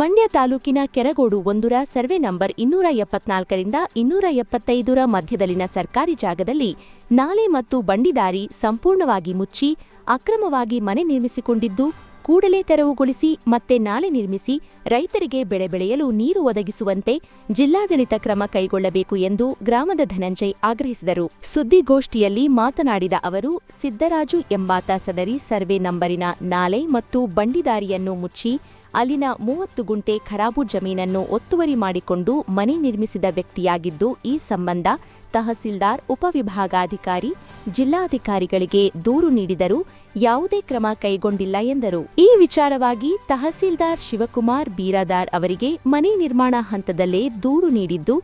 ಮಂಡ್ಯ ತಾಲೂಕಿನ Keragodu ಒಂದುರ survey number ಇನ್ನೂರ ಎಪ್ಪತ್ನಾಲ್ಕರಿಂದ ಇನ್ನೂರ ಎಪ್ಪತ್ತೈದರ ಮಧ್ಯದಲ್ಲಿನ ಸರ್ಕಾರಿ ಜಾಗದಲ್ಲಿ ನಾಲೆ ಮತ್ತು ಬಂಡಿದಾರಿ ಸಂಪೂರ್ಣವಾಗಿ ಮುಚ್ಚಿ, ಅಕ್ರಮವಾಗಿ ಮನೆ ನಿರ್ಮಿಸಿಕೊಂಡಿದ್ದು, ಕೂಡಲೇ ತೆರವುಗೊಳಿಸಿ ಮತ್ತೆ ನಾಲೆ ನಿರ್ಮಿಸಿ ರೈತರಿಗೆ ಬೆಳೆ ಬೆಳೆಯಲು ನೀರು ಒದಗಿಸುವಂತೆ ಜಿಲ್ಲಾಡಳಿತ ಕ್ರಮ ಕೈಗೊಳ್ಳಬೇಕು ಎಂದು ಗ್ರಾಮದ ಧನಂಜಯ್ ಆಗ್ರಹಿಸಿದರು. ಸುದ್ದಿಗೋಷ್ಠಿಯಲ್ಲಿ ಮಾತನಾಡಿದ ಅವರು, ಸಿದ್ದರಾಜು ಎಂಬಾತ ಸದರಿ ಸರ್ವೆ ನಂಬರಿನ ನಾಲೆ ಮತ್ತು ಬಂಡಿದಾರಿಯನ್ನು ಮುಚ್ಚಿ ಅಲ್ಲಿನ ಮೂವತ್ತು ಗುಂಟೆ ಖರಾಬು ಜಮೀನನ್ನು ಒತ್ತುವರಿ ಮಾಡಿಕೊಂಡು ಮನೆ ನಿರ್ಮಿಸಿದ ವ್ಯಕ್ತಿಯಾಗಿದ್ದು ಈ ಸಂಬಂಧ ತಹಸೀಲ್ದಾರ್, ಉಪವಿಭಾಗಾಧಿಕಾರಿ, ಜಿಲ್ಲಾಧಿಕಾರಿಗಳಿಗೆ ದೂರು ನೀಡಿದರೂ ಯಾವುದೇ ಕ್ರಮ ಕೈಗೊಂಡಿಲ್ಲ ಎಂದರು. ಈ ವಿಚಾರವಾಗಿ ತಹಸೀಲ್ದಾರ್ ಶಿವಕುಮಾರ್ ಬೀರಾದಾರ್ ಅವರಿಗೆ ಮನೆ ನಿರ್ಮಾಣ ಹಂತದಲ್ಲೇ ದೂರು ನೀಡಿದ್ದು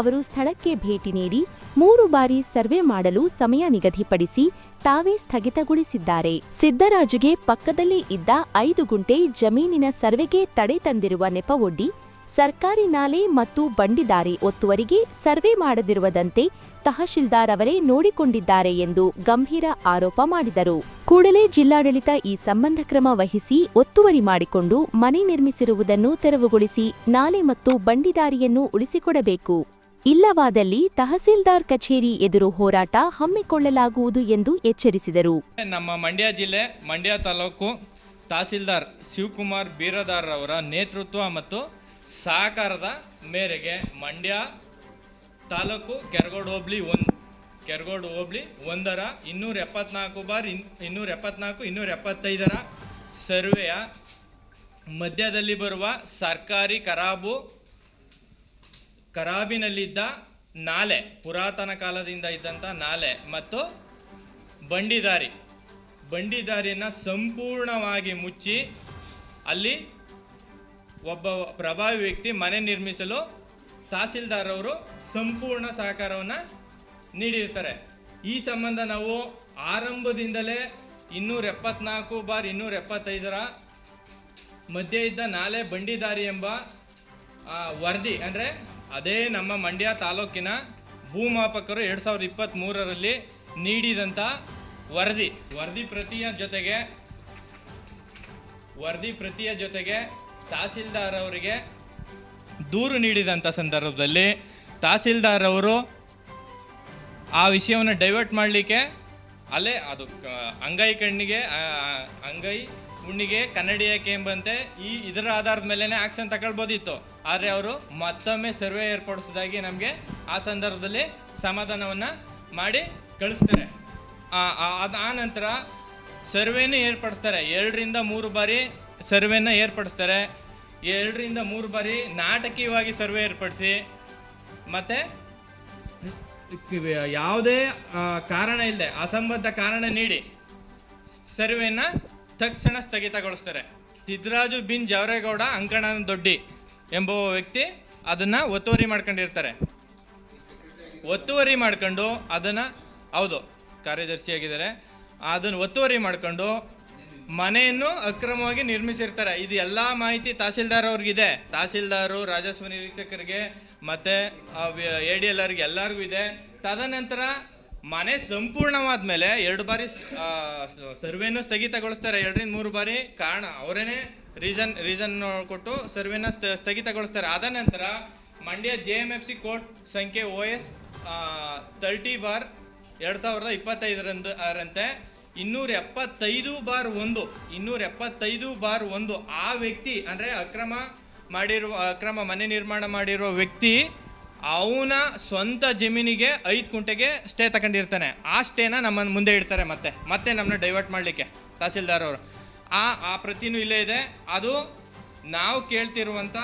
ಅವರು ಸ್ಥಳಕ್ಕೆ ಭೇಟಿ ನೀಡಿ ಮೂರು ಬಾರಿ ಸರ್ವೆ ಮಾಡಲು ಸಮಯ ನಿಗದಿಪಡಿಸಿ ತಾವೇ ಸ್ಥಗಿತಗೊಳಿಸಿದ್ದಾರೆ. ಸಿದ್ದರಾಜುಗೆ ಪಕ್ಕದಲ್ಲಿ ಇದ್ದ ಐದು ಗುಂಟೆ ಜಮೀನಿನ ಸರ್ವೆಗೆ ತಡೆ ತಂದಿರುವ ನೆಪವೊಡ್ಡಿ, ಸರ್ಕಾರಿ ನಾಲೆ ಮತ್ತು ಬಂಡಿದಾರಿ ಒತ್ತುವರಿಗೆ ಸರ್ವೆ ಮಾಡದಿರುವುದಂತೆ ತಹಶೀಲ್ದಾರ್ ಅವರೇ ನೋಡಿಕೊಂಡಿದ್ದಾರೆ ಎಂದು ಗಂಭೀರ ಆರೋಪ ಮಾಡಿದರು. ಕೂಡಲೇ ಜಿಲ್ಲಾಡಳಿತ ಈ ಸಂಬಂಧ ಕ್ರಮ ವಹಿಸಿ ಒತ್ತುವರಿ ಮಾಡಿಕೊಂಡು ಮನೆ ನಿರ್ಮಿಸಿರುವುದನ್ನು ತೆರವುಗೊಳಿಸಿ ನಾಲೆ ಮತ್ತು ಬಂಡಿದಾರಿಯನ್ನು ಉಳಿಸಿಕೊಡಬೇಕು. ಇಲ್ಲವಾದಲ್ಲಿ ತಹಸೀಲ್ದಾರ್ ಕಚೇರಿ ಎದುರು ಹೋರಾಟ ಹಮ್ಮಿಕೊಳ್ಳಲಾಗುವುದು ಎಂದು ಎಚ್ಚರಿಸಿದರು. ನಮ್ಮ ಮಂಡ್ಯ ಜಿಲ್ಲೆ, ಮಂಡ್ಯ ತಾಲೂಕು ತಹಸೀಲ್ದಾರ್ ಶಿವಕುಮಾರ್ ಬೀರದಾರ್ ಅವರ ನೇತೃತ್ವ ಮತ್ತು ಸಹಕಾರದ ಮೇರೆಗೆ ಮಂಡ್ಯ ತಾಲೂಕು ಕೆರಗೋಡು ಹೋಬ್ಳಿ ಒಂದು ಕೆರಗೋಡು ಹೋಬ್ಳಿ ಒಂದರ ಇನ್ನೂರ ಎಪ್ಪತ್ನಾಲ್ಕು ಬಾರ್ ಇನ್, ಇನ್ನೂರ ಎಪ್ಪತ್ನಾಲ್ಕು, ಇನ್ನೂರ ಎಪ್ಪತ್ತೈದರ ಸರ್ವೆಯ ಮಧ್ಯದಲ್ಲಿ ಬರುವ ಸರ್ಕಾರಿ ಖರಾಬು ಕರಾಬಿನಲ್ಲಿದ್ದ ನಾಲೆ, ಪುರಾತನ ಕಾಲದಿಂದ ಇದ್ದಂಥ ನಾಲೆ ಮತ್ತು ಬಂಡಿದಾರಿ. ಬಂಡಿದಾರಿಯನ್ನು ಸಂಪೂರ್ಣವಾಗಿ ಮುಚ್ಚಿ ಅಲ್ಲಿ ಒಬ್ಬ ಪ್ರಭಾವಿ ವ್ಯಕ್ತಿ ಮನೆ ನಿರ್ಮಿಸಲು ತಹಸೀಲ್ದಾರ್ ಅವರು ಸಂಪೂರ್ಣ ಸಹಕಾರವನ್ನು ನೀಡಿರ್ತಾರೆ. ಈ ಸಂಬಂಧ ನಾವು ಆರಂಭದಿಂದಲೇ ಇನ್ನೂರ ಎಪ್ಪತ್ನಾಲ್ಕು ಬಾರ್ ಇನ್ನೂರ ಎಪ್ಪತ್ತೈದರ ಮಧ್ಯೆ ಇದ್ದ ನಾಲೆ ಬಂಡಿದಾರಿ ಎಂಬ ವರದಿ ಅಂದರೆ ಅದೇ ನಮ್ಮ ಮಂಡ್ಯ ತಾಲೂಕಿನ ಭೂಮಾಪಕರು ಎರಡು ಸಾವಿರದ ಇಪ್ಪತ್ತ್ಮೂರರಲ್ಲಿ ನೀಡಿದಂಥ ವರದಿ. ವರದಿ ಪ್ರತಿಯ ಜೊತೆಗೆ, ವರದಿ ಪ್ರತಿಯ ಜೊತೆಗೆ ತಹಸೀಲ್ದಾರ್ ಅವರಿಗೆ ದೂರು ನೀಡಿದಂಥ ಸಂದರ್ಭದಲ್ಲಿ ತಹಸೀಲ್ದಾರ್ ಅವರು ಆ ವಿಷಯವನ್ನು ಡೈವರ್ಟ್ ಮಾಡಲಿಕ್ಕೆ ಅಲ್ಲೇ ಅದು ಅಂಗೈ ಕಣ್ಣಿಗೆ ಅಂಗೈ ಹುಣ್ಣಿಗೆ ಕನ್ನಡಿಯಕ್ಕೆ ಎಂಬಂತೆ ಈ ಇದರ ಆಧಾರದ ಮೇಲೇ ಆಕ್ಷನ್ ತಗೊಳ್ಬೋದಿತ್ತು. ಆದರೆ ಅವರು ಮತ್ತೊಮ್ಮೆ ಸರ್ವೆ ಏರ್ಪಡಿಸೋದಾಗಿ ನಮಗೆ ಆ ಸಂದರ್ಭದಲ್ಲಿ ಸಮಾಧಾನವನ್ನು ಮಾಡಿ ಕಳಿಸ್ತಾರೆ. ಆ- ನಂತರ ಸರ್ವೆನೂ ಏರ್ಪಡಿಸ್ತಾರೆ. ಎರಡರಿಂದ ಮೂರು ಬಾರಿ ಸರ್ವೆನ ಏರ್ಪಡಿಸ್ತಾರೆ. ಎರಡರಿಂದ ಮೂರು ಬಾರಿ ನಾಟಕೀಯವಾಗಿ ಸರ್ವೆ ಏರ್ಪಡಿಸಿ. ಮತ್ತು ಯಾವುದೇ ಕಾರಣ ಇಲ್ಲದೆ, ಅಸಂಬದ್ಧ ಕಾರಣ ನೀಡಿ ಸರ್ವೆನ ತಕ್ಷಣ ಸ್ಥಗಿತಗೊಳಿಸ್ತಾರೆ. ಸಿದ್ದರಾಜು ಬಿನ್ ಜವರೇಗೌಡ, ಅಂಕಣನ ದೊಡ್ಡಿ ಎಂಬುವ ವ್ಯಕ್ತಿ ಅದನ್ನು ಒತ್ತುವರಿ ಮಾಡ್ಕೊಂಡಿರ್ತಾರೆ. ಒತ್ತುವರಿ ಮಾಡ್ಕೊಂಡು ಅದನ್ನು, ಹೌದು, ಕಾರ್ಯದರ್ಶಿಯಾಗಿದ್ದಾರೆ. ಅದನ್ನು ಒತ್ತುವರಿ ಮಾಡ್ಕೊಂಡು ಮನೆಯನ್ನು ಅಕ್ರಮವಾಗಿ ನಿರ್ಮಿಸಿರ್ತಾರೆ. ಇದು ಎಲ್ಲ ಮಾಹಿತಿ ತಹಸೀಲ್ದಾರ್ ಅವ್ರಿಗಿದೆ. ತಹಸೀಲ್ದಾರು, ರಾಜಸ್ವ ನಿರೀಕ್ಷಕರಿಗೆ, ಮತ್ತು ಎ ಡಿ ಎಲ್ ಆರ್ಗೆ ಎಲ್ಲರಿಗೂ ಇದೆ. ತದನಂತರ ಮನೆ ಸಂಪೂರ್ಣವಾದ ಮೇಲೆ ಎರಡು ಬಾರಿ ಸರ್ವೆನ ಸ್ಥಗಿತಗೊಳಿಸ್ತಾರೆ. ಎರಡರಿಂದ ಮೂರು ಬಾರಿ ಕಾರಣ ಅವರೇನೆ ರೀಸನ್ ರೀಸನ್ ಕೊಟ್ಟು ಸರ್ವೆನ ಸ್ಥ- ಸ್ಥಗಿತಗೊಳಿಸ್ತಾರೆ. ಆದ ನಂತರ Mandya J M F C court ಸಂಖ್ಯೆ ಓ ಎಸ್ ತರ್ಟಿ ಬಾರ್ ಎರಡು ಸಾವಿರದ ಇಪ್ಪತ್ತೈದರಂದು ಅದರಂತೆ ಇನ್ನೂರ ಎಪ್ಪತ್ತೈದು ಬಾರ್ ಒಂದು, ಇನ್ನೂರ ಎಪ್ಪತ್ತೈದು ಬಾರ್ ಒಂದು ಆ ವ್ಯಕ್ತಿ, ಅಂದರೆ ಅಕ್ರಮ ಮಾಡಿರುವ, ಅಕ್ರಮ ಮನೆ ನಿರ್ಮಾಣ ಮಾಡಿರುವ ವ್ಯಕ್ತಿ ಅವನ ಸ್ವಂತ ಜಮೀನಿಗೆ ಐದು ಕುಂಟೆಗೆ ಸ್ಟೇ ತಗೊಂಡಿರ್ತಾನೆ. ಆ ಸ್ಟೇನ ನಮ್ಮನ್ನು ಮುಂದೆ ಇಡ್ತಾರೆ ಮತ್ತೆ. ಮತ್ತೆ ನಮ್ಮನ್ನ ಡೈವರ್ಟ್ ಮಾಡಲಿಕ್ಕೆ ತಹಸೀಲ್ದಾರ್ ಅವರು. ಆ ಆ ಪ್ರತಿನೂ ಇಲ್ಲೇ ಇದೆ. ಅದು ನಾವು ಕೇಳ್ತಿರುವಂಥ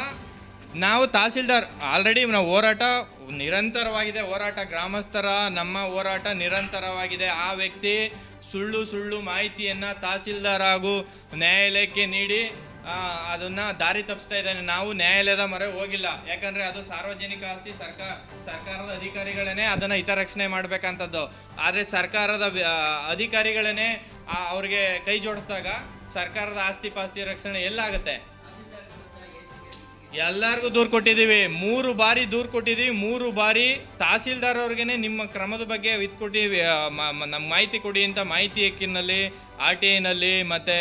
ನಾವು ತಹಸೀಲ್ದಾರ್ ಆಲ್ರೆಡಿ ನಾವು ಹೋರಾಟ, ನಿರಂತರವಾಗಿದೆ ಹೋರಾಟ. ಗ್ರಾಮಸ್ಥರ, ನಮ್ಮ ಹೋರಾಟ ನಿರಂತರವಾಗಿದೆ. ಆ ವ್ಯಕ್ತಿ ಸುಳ್ಳು ಸುಳ್ಳು ಮಾಹಿತಿಯನ್ನು ತಹಸೀಲ್ದಾರ್ ಹಾಗೂ ನ್ಯಾಯಾಲಯಕ್ಕೆ ನೀಡಿ ಅದನ್ನ ದಾರಿ ತಪ್ಪಿಸ್ತಾ ಇದ್ದಾನೆ. ನಾವು ನ್ಯಾಯಾಲಯದ ಮೊರೆ ಹೋಗಿಲ್ಲ. ಯಾಕಂದ್ರೆ ಅದು ಸಾರ್ವಜನಿಕ ಆಸ್ತಿ ಸರ್ಕಾರ ಸರ್ಕಾರದ ಅಧಿಕಾರಿಗಳೇ ಅದನ್ನ ಹಿತರಕ್ಷಣೆ ಮಾಡ್ಬೇಕಂತದ್ದು. ಆದರೆ ಸರ್ಕಾರದ ಅಧಿಕಾರಿಗಳೇನೆ ಅಧಿಕಾರಿಗಳೇ ಅವ್ರಿಗೆ ಕೈ ಜೋಡಿಸಿದಾಗ ಸರ್ಕಾರದ ಆಸ್ತಿ ಪಾಸ್ತಿ ರಕ್ಷಣೆ ಎಲ್ಲಾಗುತ್ತೆ. ಎಲ್ಲರಿಗೂ ದೂರು ಕೊಟ್ಟಿದ್ದೀವಿ. ಮೂರು ಬಾರಿ ದೂರು ಕೊಟ್ಟಿದ್ದೀವಿ. ಮೂರು ಬಾರಿ ತಹಸೀಲ್ದಾರ್ ಅವ್ರಿಗೇ ನಿಮ್ಮ ಕ್ರಮದ ಬಗ್ಗೆ ಇದು ಕೊಟ್ಟಿವಿ. ನಮ್ಮ ಮಾಹಿತಿ ಕೊಡಿ ಅಂತ ಮಾಹಿತಿ ಹಕ್ಕಿನಲ್ಲಿ ಆರ್ ಟಿ ಐನಲ್ಲಿ ಮತ್ತು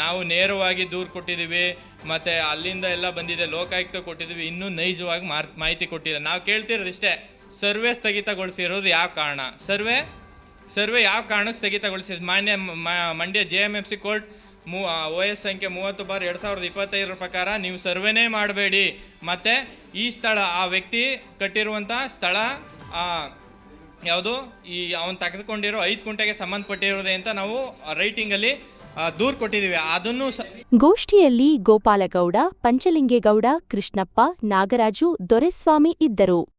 ನಾವು ನೇರವಾಗಿ ದೂರು ಕೊಟ್ಟಿದ್ದೀವಿ. ಮತ್ತು ಅಲ್ಲಿಂದ ಎಲ್ಲ ಬಂದಿದೆ. ಲೋಕಾಯುಕ್ತ ಕೊಟ್ಟಿದ್ದೀವಿ. ಇನ್ನೂ ನೈಜವಾಗಿ ಮಾರ್, ಮಾಹಿತಿ ಕೊಟ್ಟಿಲ್ಲ. ನಾವು ಕೇಳ್ತಿರೋದು ಇಷ್ಟೇ. ಸರ್ವೆ ಸ್ಥಗಿತಗೊಳಿಸಿರೋದು ಯಾವ ಕಾರಣ? ಸರ್ವೆ? ಸರ್ವೆ ಯಾವ ಕಾರಣಕ್ಕೆ ಸ್ಥಗಿತಗೊಳಿಸಿ ಮಾನ್ಯ Mandya J M F C court ಮೂ ಎಸ್ ಸಂಖ್ಯೆ ಮೂವತ್ತು ಬಾರ್ ಎರಡು ಸಾವಿರದ ಇಪ್ಪತ್ತೈದರ ಪ್ರಕಾರ ನೀವು ಸರ್ವೆನೇ ಮಾಡಬೇಡಿ. ಮತ್ತು ಈ ಸ್ಥಳ, ಆ ವ್ಯಕ್ತಿ ಕಟ್ಟಿರುವಂಥ ಸ್ಥಳ ಯಾವುದು? ಈ, ಅವನು ತೆಗೆದುಕೊಂಡಿರೋ ಐದು ಕುಂಟೆಗೆ ಸಂಬಂಧಪಟ್ಟಿರೋದೆ ಅಂತ ನಾವು ರೈಟಿಂಗಲ್ಲಿ ದೂರು ಕೊಟ್ಟಿದ್ದೀವಿ. ಅದನ್ನು ಗೋಷ್ಠಿಯಲ್ಲಿ ಗೋಪಾಲಗೌಡ, ಪಂಚಲಿಂಗೇಗೌಡ, ಕೃಷ್ಣಪ್ಪ, ನಾಗರಾಜು, ದೊರೆಸ್ವಾಮಿ ಇದ್ದರು.